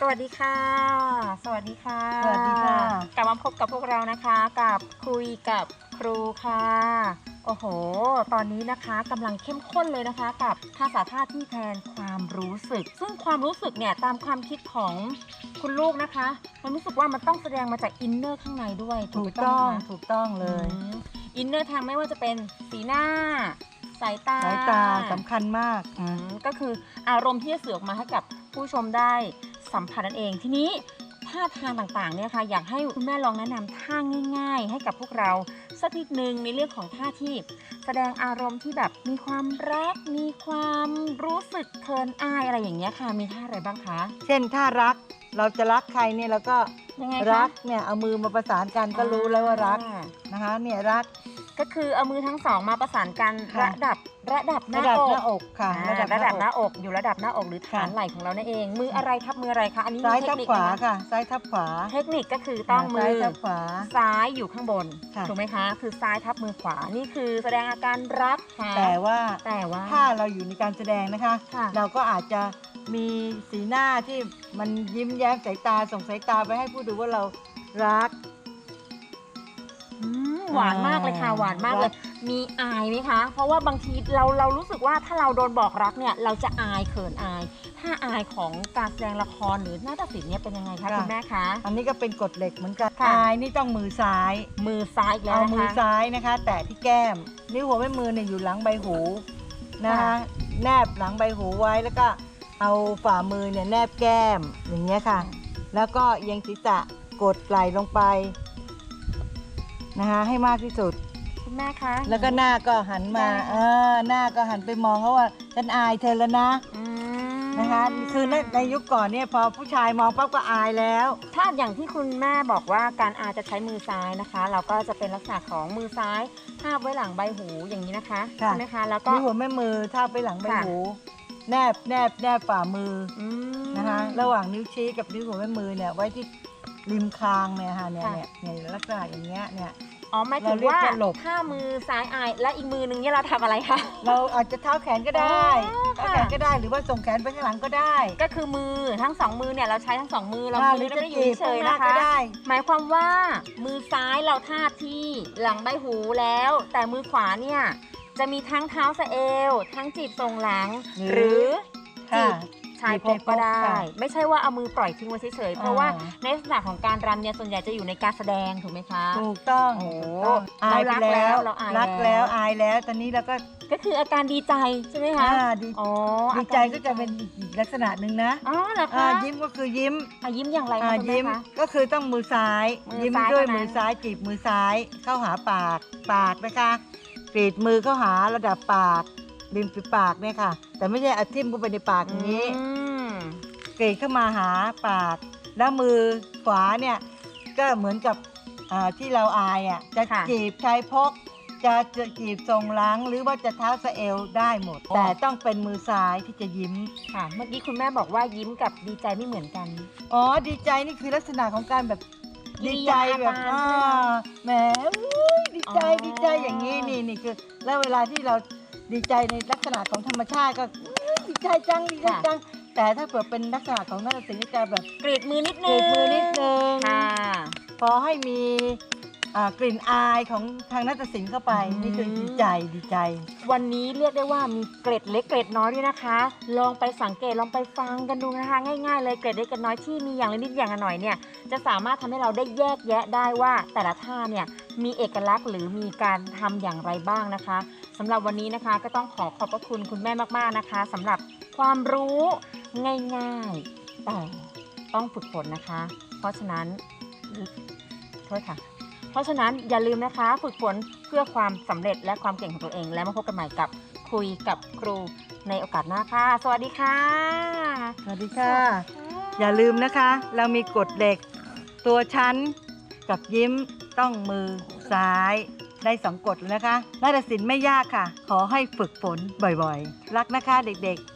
สวัสดีค่ะ สวัสดีค่ะ สวัสดีค่ะ กลับมาพบกับพวกเรานะคะกับคุยกับครูค่ะ โอ้โห ตอนนี้นะคะกำลังเข้มข้นเลยนะคะกับภาษาท่าที่แทนความรู้สึก ซึ่งความรู้สึกเนี่ยตามความคิดของคุณลูกนะคะ มันรู้สึกว่ามันต้องแสดงมาจากอินเนอร์ข้างในด้วยถูกไหมต้องคะถูกต้องเลยอินเนอร์ทางไม่ว่าจะเป็นสีหน้าสายตาสายตาสำคัญมากอืมก็คืออารมณ์ที่จะสื่อออกมาให้กับผู้ชมได้ สัมผัสนั่นเอง ทีนี้ท่าทางต่างๆเนี่ยค่ะอยากให้คุณแม่ลองแนะนำท่าง่าย ๆ ให้กับพวกเราสักนิดนึงในเรื่องของท่าที่แสดงอารมณ์ที่แบบมีความรัก มีความรู้สึกเคินอายอะไรอย่างเงี้ยค่ะมีท่าอะไรบ้างคะ เช่นถ้ารักเราจะรักใครเนี่ยเราก็ยังไงรักเนี่ยเอามือมาประสานกันก็รู้แล้วว่ารักนะคะเนี่ยรัก ก็คือเอามือทั้งสองมาประสานกันค่ะ ระดับระดับหระน้าดับอก หน้าอกค่ะ อ่าระดับหน้าอกอยู่ระดับอกหน้าอกหรือฐานค่ะ ไหล่ของเรานั่นเอง มืออะไรทับมืออะไรคะอันนี้ซ้ายมีทับเทคนิคขวาไหมคะค่ะ ซ้ายทับขวาเทคนิคก็คือต้องมืซ้ายอทับขวา ซ้ายอยู่ข้างบนค่ะ ถูกไหมคะ คือซ้ายทับมือขวานี่คือแสดงอาการรักค่ะแต่ว่าแต่ว่าถ้าเราอยู่ในการแสดงนะคะ ค่ะ เราก็อาจจะมีสีหน้าที่มันยิ้มแย้มสายตาส่งสายตาไปให้ผู้ดูว่าเรารักอืม หวานมากเลยค่ะอ่าหวานมากเลย มีอายไหมคะ เพราะว่าบางทีเราเรารู้สึกว่าถ้าเราโดนบอกรักเนี่ยเราจะอายเขินอาย ถ้าอายของการแสดงละครหรือหน้าฏศิลป์เนี่ยเป็นยังไงคะคุณแม่คะ อันนี้ก็เป็นกฎเหล็กเหมือนกันค่ะ อายนี่ต้องมือซ้าย มือซ้ายอีกแล้วเอานะคะมือซ้ายนะคะ แตะที่แก้ม นิ้วหัวแม่มือเนี่ยอยู่หลังใบหูนะคะค่ะ แนบหลังใบหูไว้แล้วก็เอาฝ่ามือเนี่ยแนบแก้มอย่างเงี้ยค่ะ แล้วก็เอียงศีรษะกดไหล่ลงไป นะคะให้มากที่สุด คุณแม่คะแล้วก็หน้าก็หันมาได้เออหน้าก็หันไปมองเขาว่าฉันอายเธอแล้วนะอืมนะคะคือในในยุคก่อนเนี่ยพอผู้ชายมองปั๊บก็อายแล้ว ถ้าอย่างที่คุณแม่บอกว่าการอาจะใช้มือซ้ายนะคะ เราก็จะเป็นลักษณะของมือซ้ายทาบไว้หลังใบหูอย่างนี้นะคะค่ะ ใช่ไหมคะแล้วก็นิ้วหัวแม่มือทาบไปหลังใบค่ะ หู แนบแนบแนบฝ่ามืออืมนะคะ ระหว่างนิ้วชี้กับนิ้วหัวแม่มือเนี่ยไว้ที่ ริมคางเนี่ยค่ะเนี่ยค่ะเนี่ยเนี่ยลักษณะอย่างเงี้ยเนี่ย อ๋อหมายถึงเราเรียกว่าจะหลบ ถ้ามือซ้ายอายและอีกมือนึงเนี่ยเราทำอะไรคะ เราอาจจะเท้าแขนก็ได้อ๋อเท้าค่ะ แขนก็ได้หรือว่าส่งแขนไปข้างหลังก็ได้ก็คือมือทั้งสองมือเนี่ยเราใช้ทั้งสองมือเราค่ะมือไม่ได้อยู่จีบเฉยๆข้างหนะคะก็ได้ หมายความว่ามือซ้ายเราทาบที่หลังใบหูแล้ว แต่มือขวาเนี่ยจะมีทั้งเท้าสะเอว ทั้งจีบทรงหลัง หรือ จีค่ะ บชายพกก็ได้ค่ะไม่ใช่ว่าเอามือปล่อยทิ้งไว้เฉยๆเพราะว่าอ่าในลักษณะของการรำเนี่ยส่วนใหญ่จะอยู่ในการแสดงถูกไหมคะถูกต้องโอ้ถูกต้องอายไปเรารักแล้แล้ววเราอายรักแล้แล้ววอายแล้วตอนนี้เราก็ก็คืออาการดีใจใช่ไหมคะอ่าดีอ๋อดีใจก็จะเป็นอีกอีกลักษณะหนึ่งนะอ๋อเหรออ่าคะยิ้มก็คือยิ้มอะยิ้มอย่างไรอ่าคะคุณแม่ยิ้มคะก็คือต้องมือซ้ายมือยิ้มซ้ายด้วยเท่านั้นมือซ้ายจีบมือซ้ายเข้าหาปากปากนะคะกรีดมือเข้าหาระดับปากริมฝีปากเนี่ยค่ะ แต่ไม่ใช่อาทิ่มเข้าไปในปากอย่างนี้อืม กรีดเข้ามาหาปาก แล้วมือขวาเนี่ยก็เหมือนกับอ่าที่เราอายอะจะค่ะ จีบชายพก จะจะจีบทรงหล้างหรือว่าจะเท้าสะเอวได้หมด แต่ต้องเป็นมือซ้ายที่จะยิ้ม ค่ะ เมื่อกี้คุณแม่บอกว่ายิ้มกับดีใจไม่เหมือนกัน อ๋อดีใจนี่คือลักษณะของการแบบกิดีริใจยาแบบอาการอ่าใช่ไหมคะแหมอุ๊ยดีใจอ๋อ ดีใจอย่างนี้นี่นี่คือ แล้วเวลาที่เราดีใจในลักษณะของธรรมชาติก็อุ๊ยดีใจจังดีใจจัง แต่ถ้าเผื่อเป็นลักษณะของนักศิลป์จะแบบกรีดมือนิดกนึรีงดมือนิดนึง ค่ะ พอให้มี อ่ากลิ่นอายของทางนักศิลป์เข้าไปอืมนี่คือดีใจดีใจ วันนี้เรียกได้ว่ามีเกร็ดเล็กเกร็ดน้อยด้วยนะคะ ลองไปสังเกตลองไปฟังกันดูนะคะ ง่ายๆ เลยเกร็ดเล็กเกร็ดน้อยที่มีอย่างละนิดอย่างละหน่อยเนี่ยจะสามารถทำให้เราได้แยกแยะได้ว่าแต่ละท่าเนี่ยมีเอกลักษณ์หรือมีการทำอย่างไรบ้างนะคะสำหรับวันนี้นะคะก็ต้องขอขอบพระคุณคุณแม่มากๆนะคะสำหรับความรู้ง่ายๆ แต่ต้องฝึกฝนนะคะ เพราะฉะนั้นโทษค่ะ เพราะฉะนั้นอย่าลืมนะคะฝึกฝนเพื่อความสำเร็จและความเก่งของตัวเอง แล้วมาพบกันใหม่กับคุยกับครูในโอกาสหน้าค่ะ สวัสดีค่ะ สวัสดีค่ะ อย่าลืมนะคะ เรามีกฎเหล็ก ตัวชั้นกับยิ้มต้องมือซ้ายได้สองกฎเลยนะคะนาฏศิลป์ไม่ยากค่ะ ขอให้ฝึกฝนบ่อยๆ รักนะคะเด็กๆ